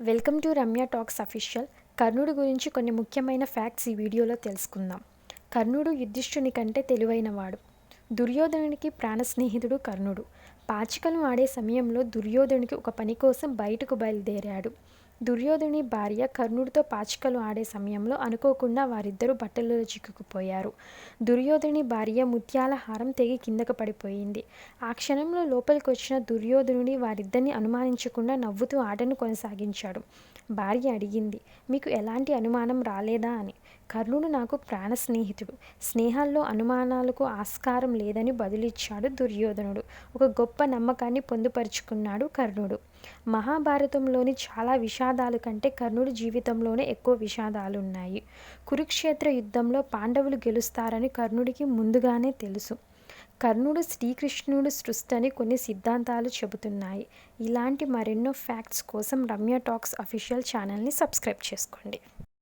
Welcome to Ramya talks official. కర్ణుడు గురించి కొన్ని ముఖ్యమైన ఫ్యాక్ట్స్ ఈ వీడియోలో తెలుసుకుందాం. కర్ణుడు యుధిష్ఠుని కంటే తెలివైనవాడు. దుర్యోధనునికి ప్రాణ స్నేహితుడు కర్ణుడు. పాచికలు ఆడే సమయంలో దుర్యోధనుడికి ఒక పని కోసం బయటకు బయలుదేరాడు. దుర్యోధుని భార్య కర్ణుడితో పాచికలు ఆడే సమయంలో అనుకోకుండా వారిద్దరూ బట్టలలో చిక్కుకుపోయారు. దుర్యోధుని భార్య ముత్యాల హారం తెగి కిందకు పడిపోయింది. ఆ క్షణంలో లోపలికి వచ్చిన దుర్యోధనుడి వారిద్దరిని అనుమానించకుండా నవ్వుతూ ఆటను కొనసాగించాడు. భార్య అడిగింది మీకు ఎలాంటి అనుమానం రాలేదా? అని. కర్ణుడు నాకు ప్రాణ స్నేహితుడు. స్నేహాల్లో అనుమానాలకు ఆస్కారం లేదని బదులిచ్చాడు దుర్యోధనుడు. ఒక గొప్ప నమ్మకాన్ని పొందుపరుచుకున్నాడు కర్ణుడు. మహాభారతంలోని చాలా విషాదాలు కంటే కర్ణుడి జీవితంలోనే ఎక్కువ విషాదాలు ఉన్నాయి కురుక్షేత్ర యుద్ధంలో పాండవులు గెలుస్తారని కర్ణుడికి ముందుగానే తెలుసు. కర్ణుడు శ్రీకృష్ణుడు సృష్టిని కొన్ని సిద్ధాంతాలు చెబుతున్నాయి. ఇలాంటి మరెన్నో ఫ్యాక్ట్స్ కోసం రమ్య టాక్స్ అఫీషియల్ ఛానల్ని సబ్స్క్రైబ్ చేసుకోండి.